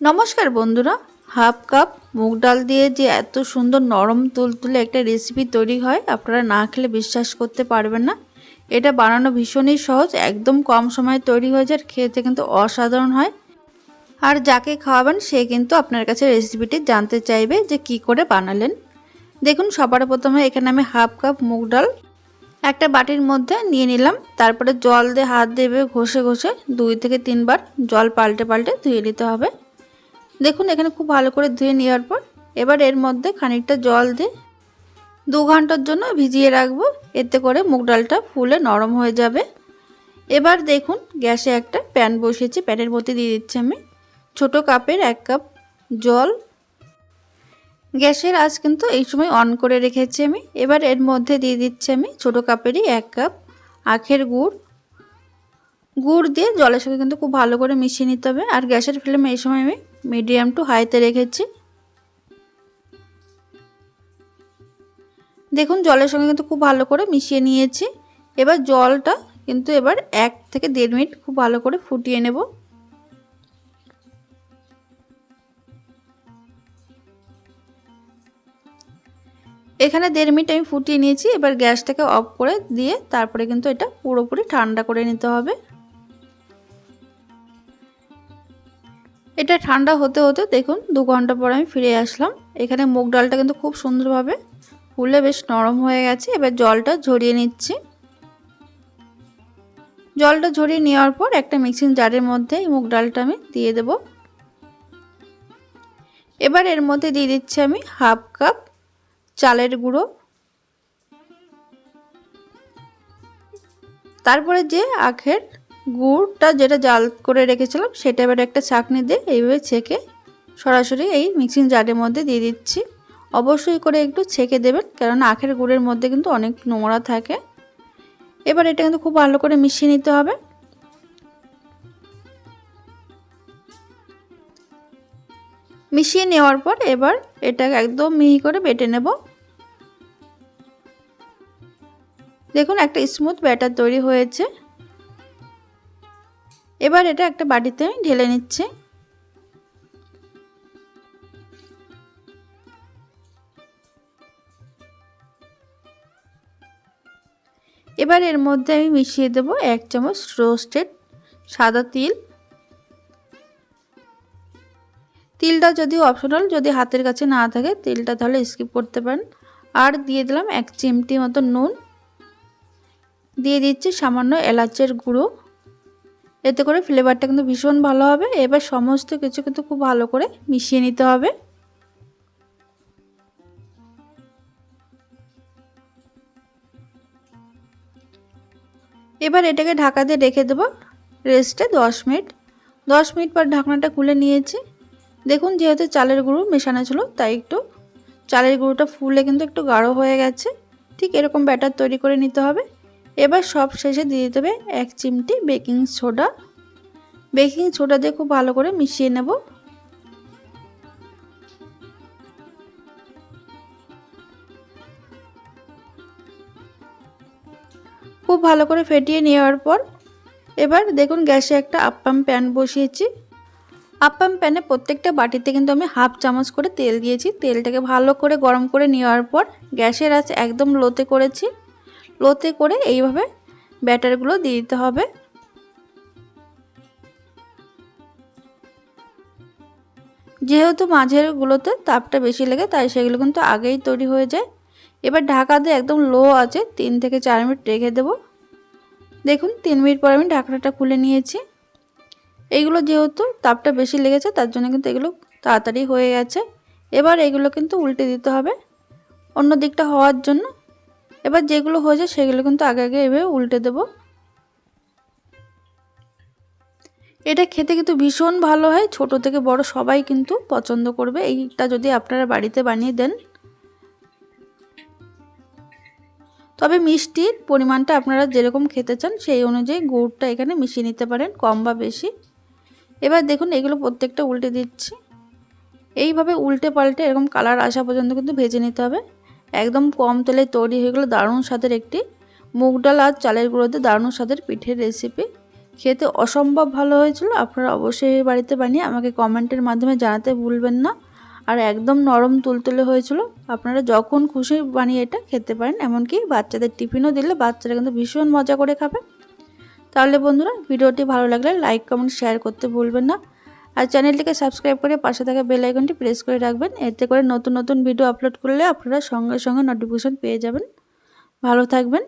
নমস্কার বন্ধুরা। Half cup মুগ ডাল দিয়ে যে এত সুন্দর নরম তুলতুলে একটা রেসিপি তৈরি হয়, আপনারা না খেলে বিশ্বাস করতে পারবেন না। এটা বানানো ভীষণই সহজ, একদম কম সময়ে তৈরি হয়ে যায় খেতে কিন্তু অসাধারণ হয়। আর যাকে খাওয়াবেন, সে কিন্তু আপনার কাছে রেসিপিটি জানতে চাইবে যে কি করে বানালেন। দেখুন, সবার প্রথমে এখানে আমি হাফ কাপ মুগ ডাল একটা বাটির মধ্যে নিয়ে নিলাম। তারপরে জল দিয়ে হাত দেবে ঘষে ঘষে দুই থেকে তিনবার জল পাল্টে পাল্টে ধুয়ে নিতে হবে। দেখুন, এখানে খুব ভালো করে ধুয়ে নেওয়ার পর এবার এর মধ্যে খানিকটা জল দিয়ে দু ঘণ্টার জন্য ভিজিয়ে রাখব। এতে করে মুগ ডালটা ফুলে নরম হয়ে যাবে। এবার দেখুন, গ্যাসে একটা প্যান বসিয়েছি। প্যানের মধ্যে দিয়ে দিচ্ছি আমি ছোট কাপের এক কাপ জল। গ্যাসের আজ কিন্তু এই সময় অন করে রেখেছি আমি। এবার এর মধ্যে দিয়ে দিচ্ছি আমি ছোট কাপেরই এক কাপ আখের গুড়। গুড় দিয়ে জলের সঙ্গে কিন্তু খুব ভালো করে মিশিয়ে নিতে হবে। আর গ্যাসের ফ্লেম এই সময় আমি মিডিয়াম টু হাইতে রেখেছি। দেখুন, জলের সঙ্গে কিন্তু খুব ভালো করে মিশিয়ে নিয়েছি। এবার জলটা কিন্তু এবার এক থেকে দেড় মিনিট খুব ভালো করে ফুটিয়ে নেব। এখানে দেড় মিনিট আমি ফুটিয়ে নিয়েছি। এবার গ্যাসটাকে অফ করে দিয়ে তারপরে কিন্তু এটা পুরোপুরি ঠান্ডা করে নিতে হবে। এটা ঠান্ডা হতে হতে দেখুন দু ঘণ্টা পর আমি ফিরে আসলাম। এখানে মুগ ডালটা কিন্তু খুব সুন্দরভাবে ফুলে বেশ নরম হয়ে গেছে। এবার জলটা ঝরিয়ে নিচ্ছি। জলটা ঝরিয়ে নেওয়ার পর একটা মিক্সিং জারের মধ্যে এই মুগ ডালটা আমি দিয়ে দেব। এবার এর মধ্যে দিয়ে দিচ্ছি আমি হাফ কাপ চালের গুঁড়ো। তারপরে যে আখের গুড়টা যেটা জাল করে রেখেছিলাম, সেটা এবার একটা ছাঁকনি দিয়ে এইভাবে ছেঁকে সরাসরি এই মিক্সিং জারের মধ্যে দিয়ে দিচ্ছি। অবশ্যই করে একটু ছেঁকে দেবেন কারণ আখের গুড়ের মধ্যে কিন্তু অনেক নোংরা থাকে। এবার এটা কিন্তু খুব ভালো করে মিশিয়ে নিতে হবে। মিশিয়ে নেওয়ার পর এবার এটাকে একদম মিহি করে বেটে নেব। দেখুন একটা স্মুথ ব্যাটার তৈরি হয়েছে। এবার এটা একটা বাটিতে আমি ঢেলে নিচ্ছি। এবার এর মধ্যে আমি মিশিয়ে দেব এক চামচ রোস্টেড সাদা তিল। তিলটা যদি অপশনাল যদি হাতের কাছে না থাকে, তিলটা তাহলে স্কিপ করতে পারেন। আর দিয়ে দিলাম এক চিমটি মতো নুন। দিয়ে দিচ্ছি সামান্য এলাচের গুঁড়ো। এতে করে ফ্লেভারটা কিন্তু ভীষণ ভালো হবে। এবার সমস্ত কিছু কিন্তু খুব ভালো করে মিশিয়ে নিতে হবে। এবার এটাকে ঢাকা দিয়ে রেখে দেবো রেস্টে দশ মিনিট। দশ মিনিট পর ঢাকনাটা খুলে নিয়েছি। দেখুন যেহেতু চালের গুঁড়ো মেশানো ছিল, তাই একটু চালের গুঁড়োটা ফুলে কিন্তু একটু গাঢ় হয়ে গেছে। ঠিক এরকম ব্যাটার তৈরি করে নিতে হবে। এবার সব শেষে দিয়ে দিতে হবে এক চিমটি বেকিং সোডা। বেকিং সোডা দিয়ে খুব ভালো করে মিশিয়ে নেব। খুব ভালো করে ফেটিয়ে নেওয়ার পর এবার দেখুন গ্যাসে একটা আপ্পাম প্যান বসিয়েছি। আপ্পাম প্যানে প্রত্যেকটা বাটিতে কিন্তু আমি হাফ চামচ করে তেল দিয়েছি। তেলটাকে ভালো করে গরম করে নেওয়ার পর গ্যাসের আঁচ একদম লোতে করেছি। লোতে করে এইভাবে ব্যাটারগুলো দিয়ে দিতে হবে। যেহেতু মাঝেরগুলোতে তাপটা বেশি লাগে, তাই সেগুলো কিন্তু আগেই তৈরি হয়ে যায়। এবার ঢাকা দিয়ে একদম লো আছে, তিন থেকে চার মিনিট রেখে দেবো। দেখুন, তিন মিনিট পর আমি ঢাকনাটা খুলে নিয়েছি। এইগুলো যেহেতু তাপটা বেশি লেগেছে, তার জন্য কিন্তু এগুলো তাড়াতাড়ি হয়ে গেছে। এবার এগুলো কিন্তু উল্টে দিতে হবে। অন্য দিকটা হওয়ার জন্য এবার যেগুলো হয়েছে সেগুলো কিন্তু আগে আগে এভাবে উল্টে দেব। এটা খেতে কিন্তু ভীষণ ভালো হয়, ছোট থেকে বড় সবাই কিন্তু পছন্দ করবে। এইটা যদি আপনারা বাড়িতে বানিয়ে দেন। তবে মিষ্টির পরিমাণটা আপনারা যেরকম খেতে চান সেই অনুযায়ী গুড়টা এখানে মিশিয়ে নিতে পারেন, কম বা বেশি। এবার দেখুন এগুলো প্রত্যেকটা উল্টে দিচ্ছি। এইভাবে উল্টে পাল্টে এরকম কালার আসা পর্যন্ত কিন্তু ভেজে নিতে হবে। একদম কম তেলে তৈরি হয়ে গেলো দারুণ স্বাদের একটি মুগ ডাল আর চালের গুঁড়োতে দারুণ স্বাদের পিঠের রেসিপি খেতে অসম্ভব ভালো হয়েছিল, আপনারা অবশ্যই বাড়িতে বানিয়ে আমাকে কমেন্টের মাধ্যমে জানাতে ভুলবেন না। আর একদম নরম তুলতুলে হয়েছিল, আপনারা যখন খুশি বানিয়ে এটা খেতে পারেন, এমনকি বাচ্চাদের টিফিনও দিলে বাচ্চারা কিন্তু ভীষণ মজা করে খাবে। তাহলে বন্ধুরা, ভিডিওটি ভালো লাগলে লাইক কমেন্ট শেয়ার করতে ভুলবেন না। আর চ্যানেলটিকে সাবস্ক্রাইব করে পাশে থাকা বেল আইকনটি প্রেস করে রাখবেন। এতে করে নতুন নতুন ভিডিও আপলোড করলে আপনারা সঙ্গে সঙ্গে নোটিফিকেশন পেয়ে যাবেন। ভালো থাকবেন।